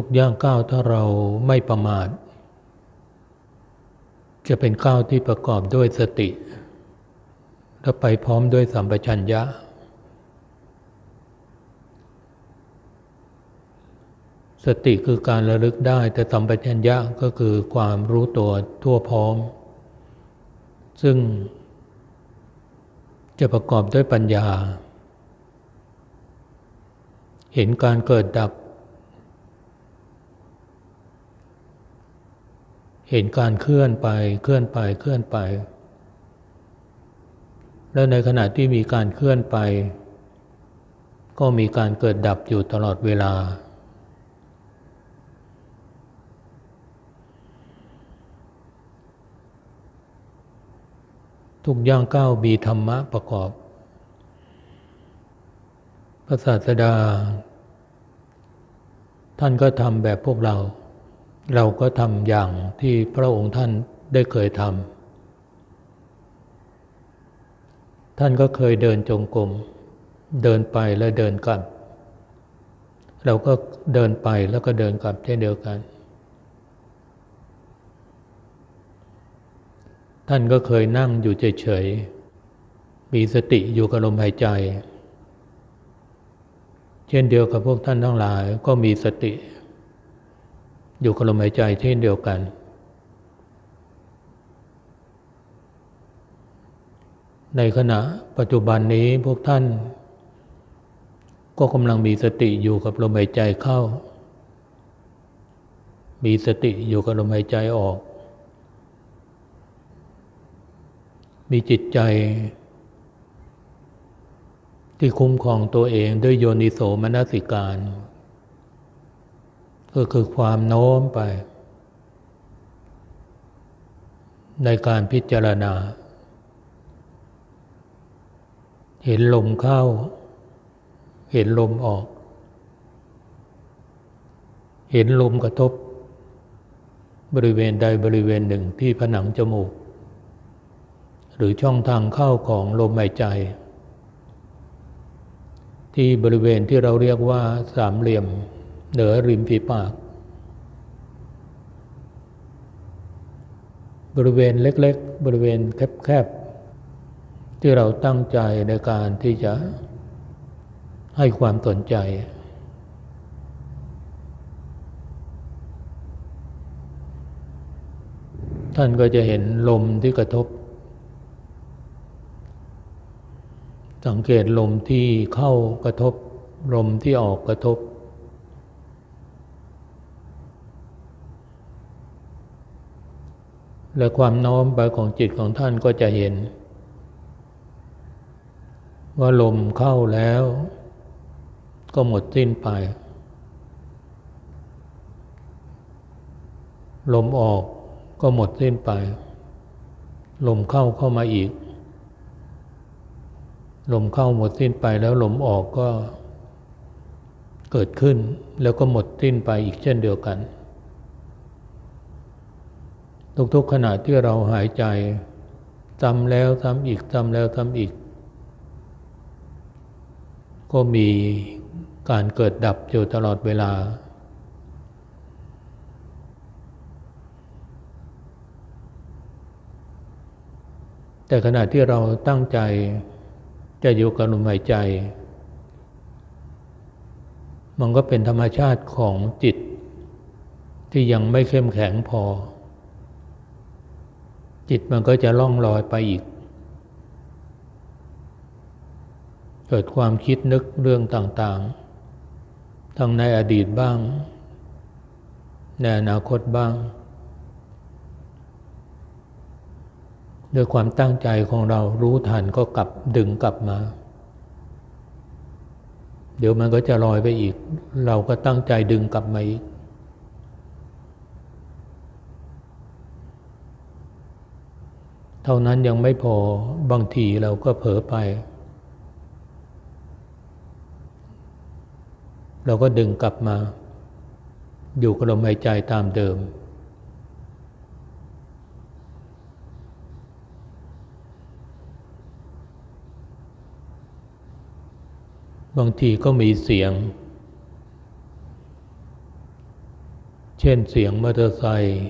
ทุกย่างก้าวถ้าเราไม่ประมาท จะเป็นก้าวที่ประกอบด้วยสติ และไปพร้อมด้วยสัมปชัญญะ สติคือการระลึกได้แต่สัมปชัญญะก็คือความรู้ตัวทั่วพร้อม ซึ่งจะประกอบด้วยปัญญา เห็นการเกิดดับ เห็นการเคลื่อนไปเคลื่อนไปเคลื่อนไป แล้วในขณะที่มีการเคลื่อนไป ก็มีการเกิดดับอยู่ตลอดเวลา ทุกย่างก้าวมีธรรมะประกอบ พระศาสดา ท่านก็ทำแบบพวกเรา เราก็ทำอย่างที่พระองค์ท่านได้เคยทำท่านก็เคยเดินจงกรมเดินไปแล้วเดินกลับ เราก็เดินไปแล้วก็เดินกลับเช่นเดียวกัน ท่านก็เคยนั่งอยู่เฉยๆมีสติอยู่กับลมหายใจ เช่นเดียวกับพวกท่านทั้งหลายก็มีสติ อยู่กับลมหายใจเช่นเดียวกัน ในขณะปัจจุบันนี้พวกท่าน ก็กำลังมีสติอยู่กับลมหายใจเข้า มีสติอยู่กับลมหายใจออก มีจิตใจ ที่คุ้มครองตัวเองด้วยโยนิโสมนสิการ ก็คือความโน้มไป ในการพิจารณา เห็นลมเข้า เห็นลมออก เห็นลมกระทบบริเวณใดบริเวณหนึ่งที่ผนังจมูก หรือช่องทางเข้าของลมหายใจ ที่บริเวณที่เราเรียกว่าสามเหลี่ยม เหนือริมฝีปาก บริเวณเล็กๆ บริเวณแคบๆ ที่เราตั้งใจในการที่จะให้ความสนใจ ท่านก็จะเห็นลมที่กระทบ สังเกตลมที่เข้ากระทบ ลมที่ออกกระทบ และความน้อมไปของจิตของท่านก็จะเห็น ว่าลมเข้าแล้ว ก็หมดสิ้นไป ลมออกก็หมดสิ้นไป ลมเข้าเข้ามาอีก ลมเข้าหมดสิ้นไปแล้วลมออกก็เกิดขึ้นแล้วก็หมดสิ้นไปอีกเช่นเดียวกัน ทุกๆขณะที่เราหายใจซ้ำแล้วซ้ำอีกซ้ำแล้วซ้ำอีก ก็มีการเกิดดับอยู่ตลอดเวลา แต่ขณะที่เราตั้งใจจะอยู่กับลมหายใจ มันก็เป็นธรรมชาติของจิตที่ยังไม่เข้มแข็งพอ จิตมันก็จะล่องลอยไปอีก เกิดความคิดนึกเรื่องต่างๆ ทั้งในอดีตบ้าง ในอนาคตบ้างด้วยความตั้งใจของเรารู้ทันก็กลับดึงกลับมา เดี๋ยวมันก็จะลอยไปอีก เราก็ตั้งใจดึงกลับมาอีก เท่านั้นยังไม่พอบางทีเราก็เผลอไป เราก็ดึงกลับมา อยู่กับลมหายใจตามเดิม บางทีก็มีเสียง เช่นเสียงมอเตอร์ไซค์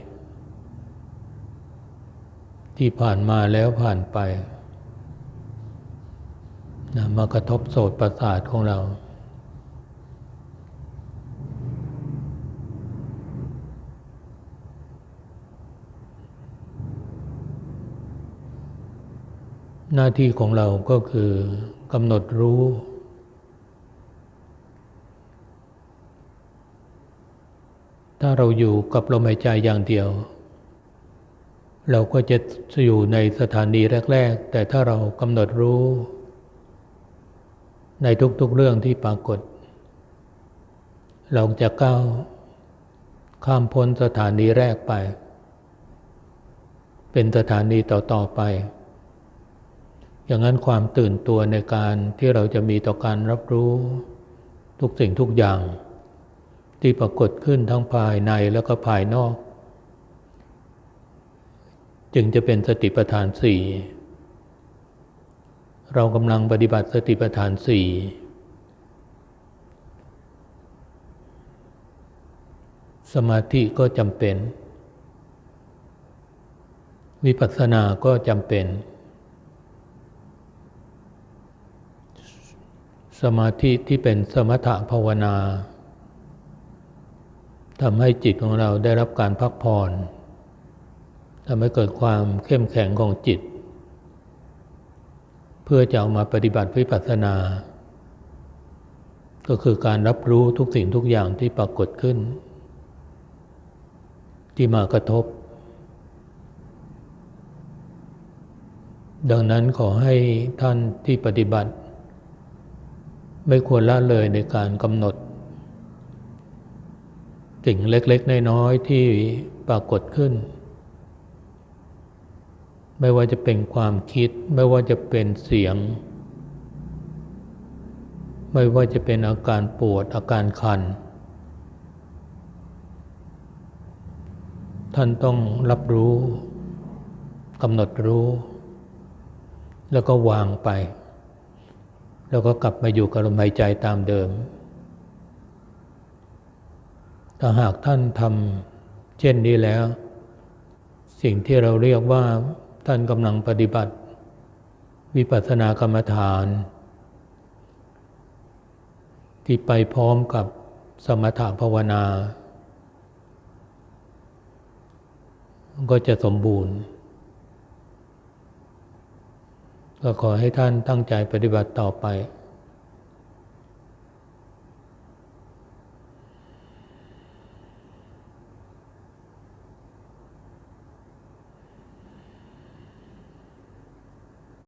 ที่ผ่านมาแล้วผ่านไปนะมากระทบโสตประสาทของเรา หน้าที่ของเราก็คือกำหนดรู้ ถ้าเราอยู่กับลมหายใจอย่างเดียว เราก็จะอยู่ในสถานีแรก ๆ แต่ถ้าเรากำหนดรู้ ในทุกๆเรื่องที่ปรากฏ เราจะก้าวข้ามพ้นสถานีแรกไป เป็นสถานีต่อๆไป อย่างนั้นความตื่นตัวในการที่เราจะมีต่อการรับรู้ ทุกสิ่งทุกอย่าง ที่ปรากฏขึ้นทั้งภายในแล้วก็ภายนอก จึงจะเป็นสติปัฏฐานสี่เรากำลังปฏิบัติสติปัฏฐานสี่สมาธิก็จำเป็น วิปัสสนาก็จำเป็น สมาธิที่เป็นสมถะภาวนาทำให้จิตของเราได้รับการพักผ่อน ทำให้เกิดความเข้มแข็งของจิต เพื่อจะเอามาปฏิบัติวิปัสสนา ก็คือการรับรู้ทุกสิ่งทุกอย่างที่ปรากฏขึ้น ที่มากระทบ ดังนั้นขอให้ท่านที่ปฏิบัติ ไม่ควรละเลยในการกำหนด สิ่งเล็กๆน้อยๆที่ปรากฏขึ้น ไม่ว่าจะเป็นความคิด ไม่ว่าจะเป็นเสียง ไม่ว่าจะเป็นอาการปวดอาการคัน ท่านต้องรับรู้กำหนดรู้ แล้วก็วางไป แล้วก็กลับมาอยู่กับลมหายใจตามเดิมถ้าหากท่านทำเช่นนี้แล้ว สิ่งที่เราเรียกว่า ท่านกำลังปฏิบัติ วิปัสสนากรรมฐาน ที่ไปพร้อมกับสมถภาวนา ก็จะสมบูรณ์ ก็ขอให้ท่านตั้งใจปฏิบัติต่อไป